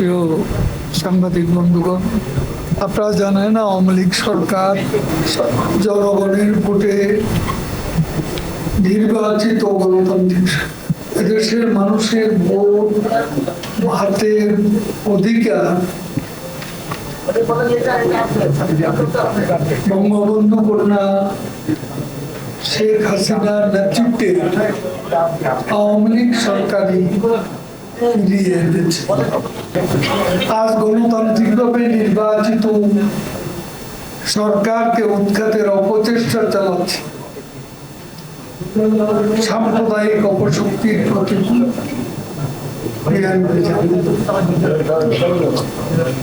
প্রিয় সাংবাদিক বন্ধুগণ, আপনারা জানেন আওয়ামী লীগ সরকার জনগণের ভোটে নির্বাচিত গণতান্ত্রিক এদেশের মানুষের ভোট হাতের অধিকার বঙ্গবন্ধু কন্যা শেখ হাসিনার নেতৃত্বে আওয়ামী লীগ সরকারই ফিরিয়ে এনেছে আজ গণতান্ত্রিকভাবে নির্বাচিত সরকারকে উৎখাতের অপচেষ্টা চালাচ্ছে। সাম্প্রদায়িক অপশক্তির প্রতি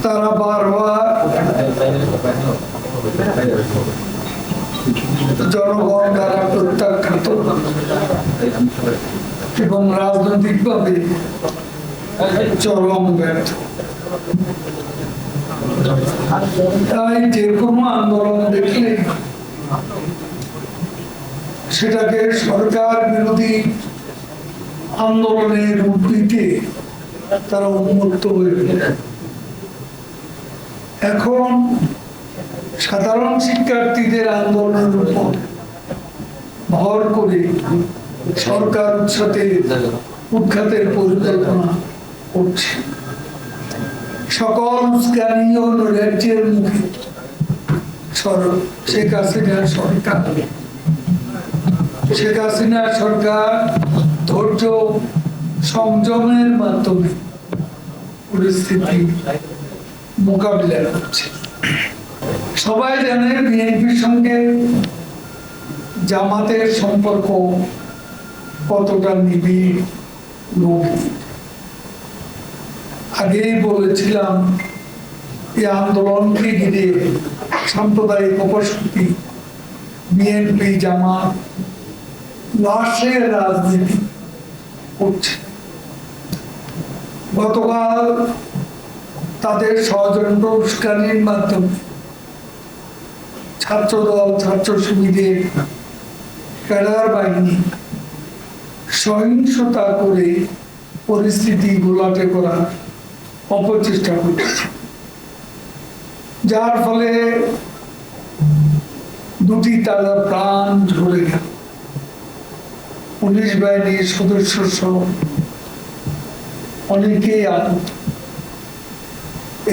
তারা বারবার জনগণ দ্বারা প্রত্যাখ্যাত এবং রাজনৈতিকভাবে চরম ব্যর্থ তাই যে কোনো আন্দোলন দেখলে সেটাকে সরকার বিরোধী আন্দোলনের রূপ দিতে তারা উন্মুক্ত হয়ে এখন সাধারণ শিক্ষার্থীদের আন্দোলনের উপর ভর করে সরকার সাথে উৎখাতের পরিকল্পনা করছে সকল মুখে শেখ সরকার। শেখ হাসিনা সরকার ধৈর্য সংযমের মাধ্যমে পরিস্থিতি মোকাবিলা করছে। সবাই জানে বিএনপির সঙ্গে জামাতের সম্পর্ক কতটা নিবিড়, গভীর। আগেই বলেছিলাম, এই আন্দোলনকে ঘিরে সাম্প্রদায়িক অপশক্তি বিএনপি জামা লাশের রাজনীতি করছে। গতকাল তাদের ষড়যন্ত্র মাধ্যমে ছাত্রদল, ছাত্র শিবিরের ক্যাডার বাহিনী সহিংসতা করে পরিস্থিতি গোলাটে করার অপচেষ্টা করছে। যার ফলে দুটি তাজা প্রাণ ঝরে গেল। পুলিশ বাহিনীর সদস্য সহ অনেকেই আহত।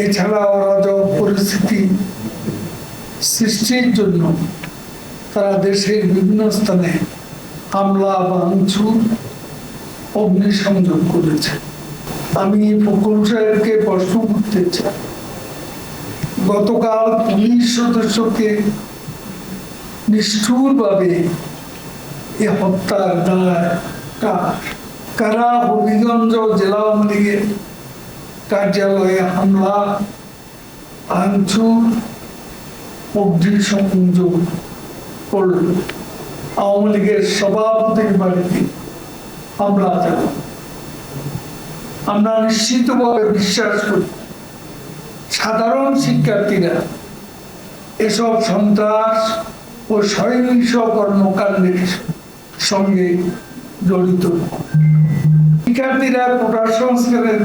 এছাড়া অরাজক পরিস্থিতি সৃষ্টির জন্য তারা দেশের বিভিন্ন স্থানে হামলা ভাঙচুর অগ্নিসংযোগ করেছে। আমি ফকুল সাহেবকে প্রশ্ন করতে চাই। গতকাল পুলিশ সদস্যকে নিষ্ঠুরভাবে এ হত্যার দায় কারা হবিগঞ্জ জেলা আওয়ামী লীগের কার্যালয়ে হামলা, ভাঙচুর অগ্নিসংযোগ করল? আওয়ামী লীগের সভাপতির বাড়িতে হামলা চালানো আমরা নিশ্চিতভাবে বিশ্বাস করি, সাধারণ শিক্ষার্থীরা এসব সন্ত্রাস ও সহিংস কর্মকাণ্ডের সঙ্গে জড়িত। শিক্ষার্থীরা কোটা সংস্কারের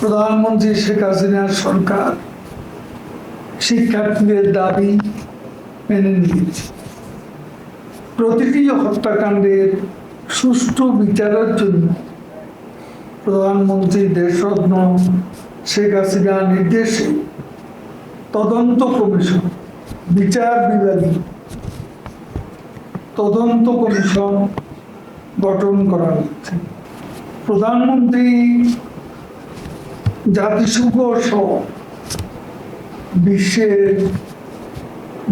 প্রধানমন্ত্রী শেখ হাসিনার সরকার শিক্ষার্থীদের দাবি মেনে নিয়েছে। প্রতিটি হত্যাকাণ্ডের সুষ্ঠু বিচারের জন্য প্রধানমন্ত্রী দেশরত্ন শেখ হাসিনার নির্দেশে তদন্ত কমিশন, বিচার বিভাগী তদন্ত কমিশন গঠন করা হচ্ছে প্রধানমন্ত্রী জাতিসংঘ সহ বিশ্বের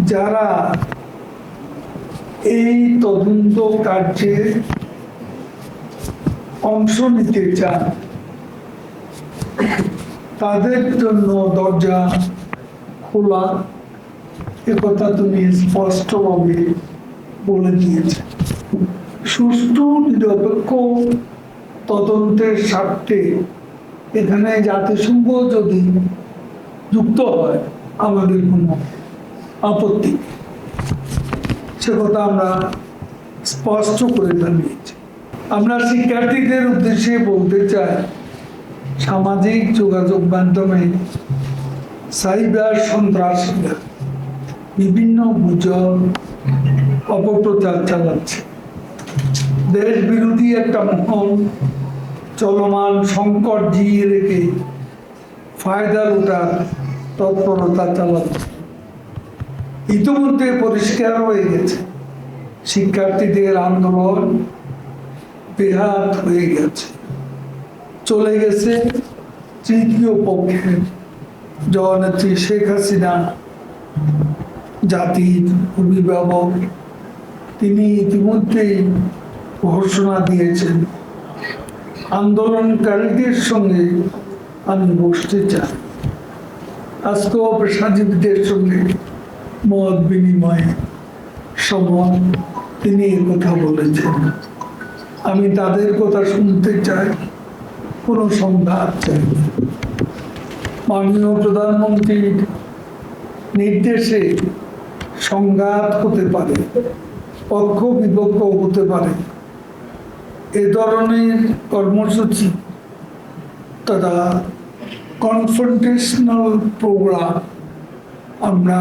যারা এই তদন্ত কার্যে অংশ নিতে চান। তাদের জন্য দরজা খোলা। একথা তুমি স্পষ্টভাবে বলে দিয়েছে। সুষ্ঠু, নিরপেক্ষ তদন্তের স্বার্থে এখানে জাতিসংঘ যদি যুক্ত হয়, আমাদের কোনো আপত্তি সে কথা আমরা স্পষ্ট করে জানিয়েছি। আমরা শিক্ষার্থীদের উদ্দেশ্যে বলতে চাই, সামাজিক যোগাযোগ মাধ্যমে সাইবার সন্ত্রাসীরা বিভিন্ন গুজব, অপপ্রচার চালাচ্ছে। দেশ বিরোধী একটা মহল চলমান সংকট জিয়ে রেখে ফায়দা ওঠার তৎপরতা চালাচ্ছে। ইতিমধ্যে পরিষ্কার হয়ে গেছে। শিক্ষার্থীদের আন্দোলন বেহাত হয়ে গেছে। চলে গেছে তৃতীয় পক্ষে জননেত্রী শেখ হাসিনা, জাতির অভিভাবক। তিনি ইতিমধ্যেই ঘোষণা দিয়েছেন, আন্দোলনকারীদের সঙ্গে আমি বসতে চাই। আজকেও পেশাজীবীদের সঙ্গে মত বিনিময়ে সময় তিনি কথা বলেছেন আমি তাদের কথা শুনতে চাই, কোনো সংঘাত চাই। মাননীয় প্রধানমন্ত্রীর নির্দেশে সংঘাত হতে পারে, পক্ষ বিপক্ষ হতে পারে এ ধরনের কর্মসূচি তথা কনফ্রন্টেশনাল প্রোগ্রাম আমরা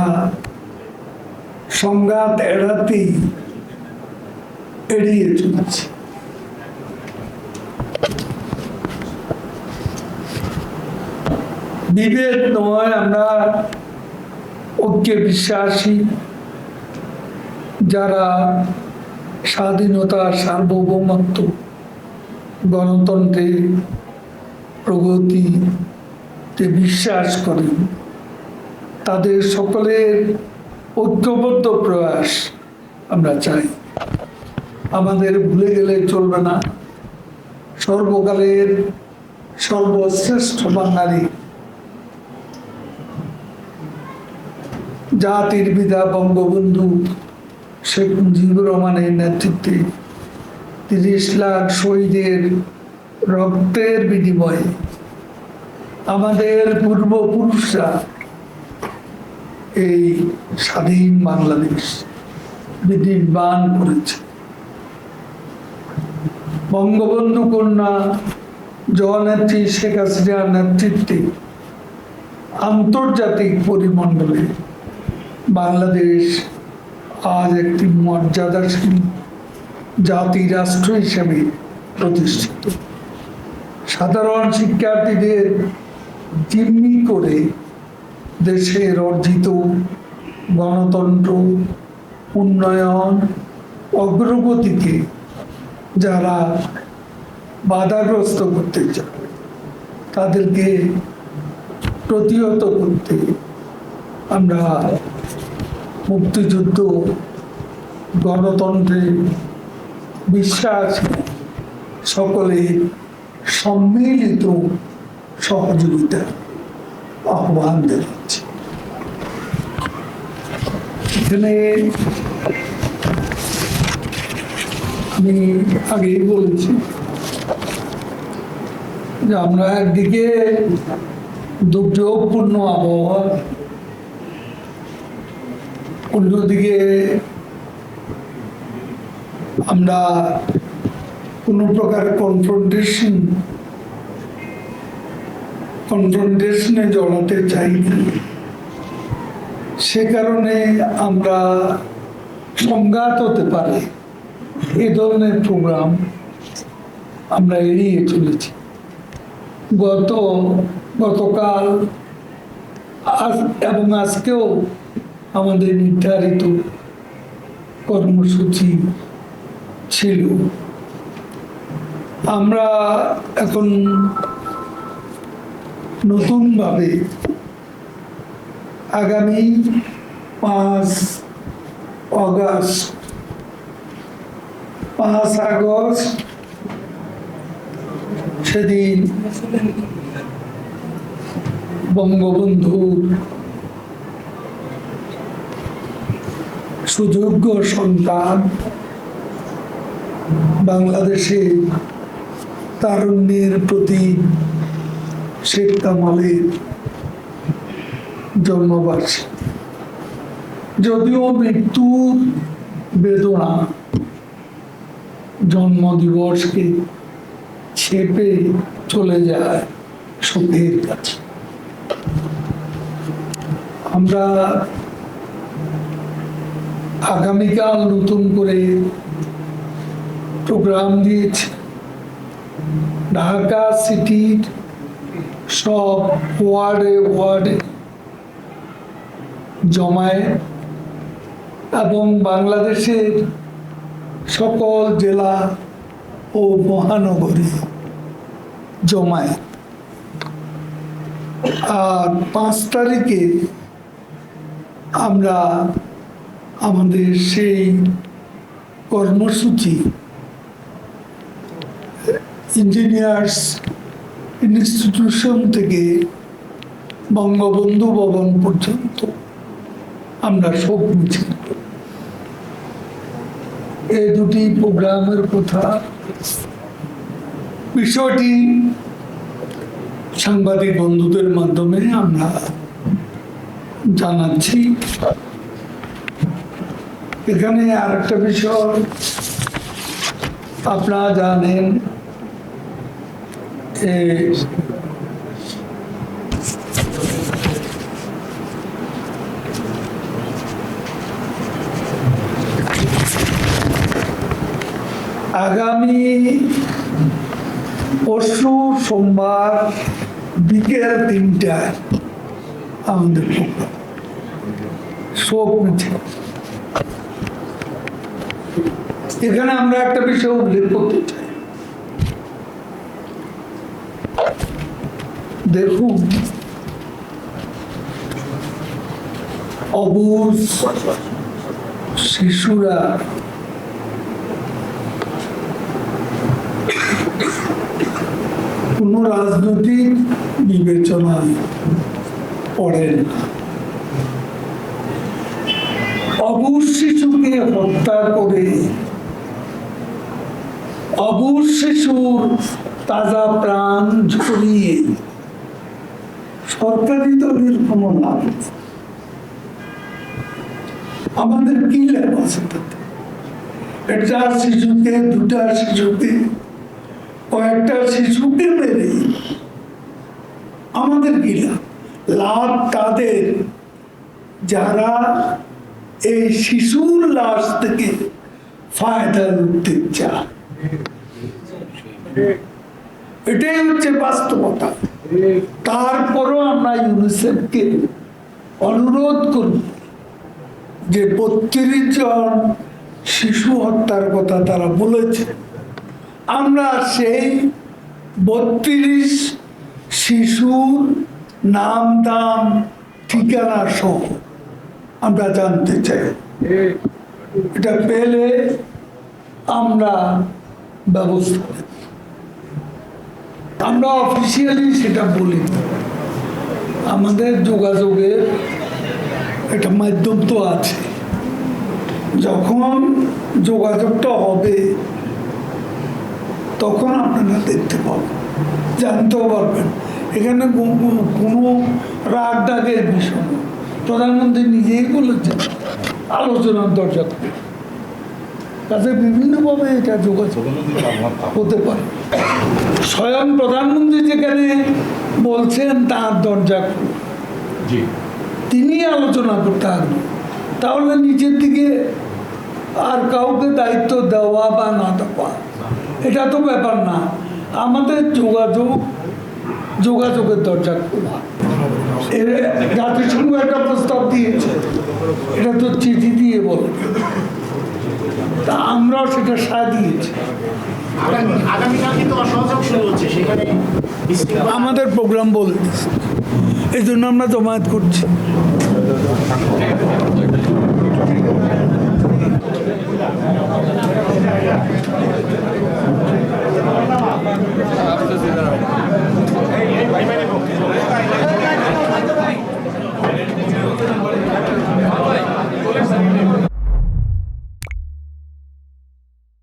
সংঘাত এড়াতেই এড়িয়ে চলেছে। বিভেদ নয়, আমরা ঐক্যে বিশ্বাসী। যারা স্বাধীনতা সার্বভৌমত্ব গণতন্ত্রে প্রগতিতে বিশ্বাস করেন, তাদের সকলের ঐক্যবদ্ধ প্রয়াস আমরা চাই। আমাদের ভুলে গেলে চলবে না। সর্বকালের সর্বশ্রেষ্ঠ বাঙালি। জাতির পিতা বঙ্গবন্ধু শেখ মুজিবুর রহমানের নেতৃত্বে তিরিশ লাখ শহীদের রক্তের বিনিময়ে আমাদের পূর্বপুরুষরা এই স্বাধীন বাংলাদেশ বিনির্মাণ করেছে। বঙ্গবন্ধু কন্যা জননেত্রী শেখ হাসিনার নেতৃত্বে আন্তর্জাতিক পরিমণ্ডলে বাংলাদেশ আজ একটি মর্যাদাশীল জাতি রাষ্ট্র হিসেবে প্রতিষ্ঠিত। সাধারণ শিক্ষার্থীদের জিম্মি করে দেশের অর্জিত গণতন্ত্র, উন্নয়ন, অগ্রগতিকে যারা বাধাগ্রস্ত করতে চায়, তাদেরকে প্রতিহত করতে আমরা মুক্তিযুদ্ধ, গণতন্ত্রে বিশ্বাস, সকলে সম্মিলিত সহযোগিতা আহ্বান জানাচ্ছি এখানে আমি আগেই বলেছি যে আমরা একদিকে দুর্যোগপূর্ণ আবহাওয়া, অন্যদিকে আমরা কোনো প্রকার কনফ্রন্টেশন কনফ্রন্টেশনে জড়াতে চাইনি সে কারণে আমরা সংঘাত হতে পারে। এ ধরনের প্রোগ্রাম আমরা এড়িয়ে চলেছি। গত, গতকাল, আজ এবং আজকেও আমাদের নির্ধারিত কর্মসূচি ছিল। আমরা এখন নতুনভাবে আগামী পাঁচ অগাস্ট পাঁচ আগস্ট সেদিন বঙ্গবন্ধুর সুযোগ্য সন্তান বাংলাদেশে তারুণ্যের প্রতি শেখ কামালের জন্মবার্ষিকী যদিও মৃত্যুর বেদনা জন্মদিবসকে ছেপে চলে যায় সুখের কাছে। আমরা আগামীকাল নতুন করে প্রোগ্রাম দিয়েছি। ঢাকা সিটির সব ওয়ার্ডে ওয়ার্ডে, জমায়ে এবং বাংলাদেশের সকল জেলা ও মহানগরী জমায়। আর পাঁচ তারিখে আমরা আমাদের সেই কর্মসূচি, ইঞ্জিনিয়ার্স ইনস্টিটিউশন থেকে বঙ্গবন্ধু ভবন পর্যন্ত আমরা মিছিল করব। এই দুটি প্রোগ্রামের কথা বিষয়টি সাংবাদিক বন্ধুদের মাধ্যমে আমরা জানাচ্ছি এখানে আরেকটা বিষয়, আপনারা জানেন আগামী পরশু সোমবার বিকেল তিনটায় আমাদের প্রোগ্রাম এখানে আমরা একটা বিষয় উল্লেখ করতে চাই। দেখুন। অবুজ শিশুরা কোনো রাজনৈতিক বিবেচনায় পড়েন অবুজ শিশুকে হত্যা করে অবুজ শিশুর তাজা প্রাণ ঝরিয়ে সরকারি দলের কোনো লাভ আমাদের কি লাভ আছে তাতে? একটা শিশুকে, দুটা শিশুকে, কয়েকটা শিশুকে মেরে আমাদের কি লাভ তাদের। যারা এই শিশুর লাশ থেকে ফায়দা লুটতে চায়। এটাই হচ্ছে বাস্তবতা। তারপরও আমরা ইউনিসেফকে অনুরোধ করি যে বত্রিশ জন শিশু হত্যার কথা তারা বলেছে আমরা সেই বত্রিশ শিশুর নাম, দাম, ঠিকানা সহ আমরা জানতে চাই এটা পেলে আমরা ব্যবস্থা। আমরা অফিসিয়ালি সেটা বলি আমাদের যোগাযোগের একটা মাধ্যম তো আছে। যখন যোগাযোগটা হবে তখন আপনারা দেখতে পাবেন। জানতেও পারবেন। এখানে কোনো রাগ ডাকের বিষয় প্রধানমন্ত্রী নিজেই বলেছেন আলোচনার দরজা কাজে বিভিন্নভাবে এটা যোগাযোগ হতে পারে। স্বয়ং প্রধানমন্ত্রী যেখানে বলছেন তার দরজা তিনি আলোচনা করতে আগ্রহী তাহলে নিজের দিকে আর কাউকে দায়িত্ব দেওয়া বা না দেওয়া এটা তো ব্যাপার না। আমাদের যোগাযোগ যোগাযোগের দরজা খোলা। জাতিসংঘ একটা প্রস্তাব দিয়েছে। এটা তো চিঠি দিয়ে বলে। তা আমরাও সেটা সায় দিয়েছি আমাদের প্রোগ্রাম বলতেছে। এই জন্য আমরা জমায়েত করছি।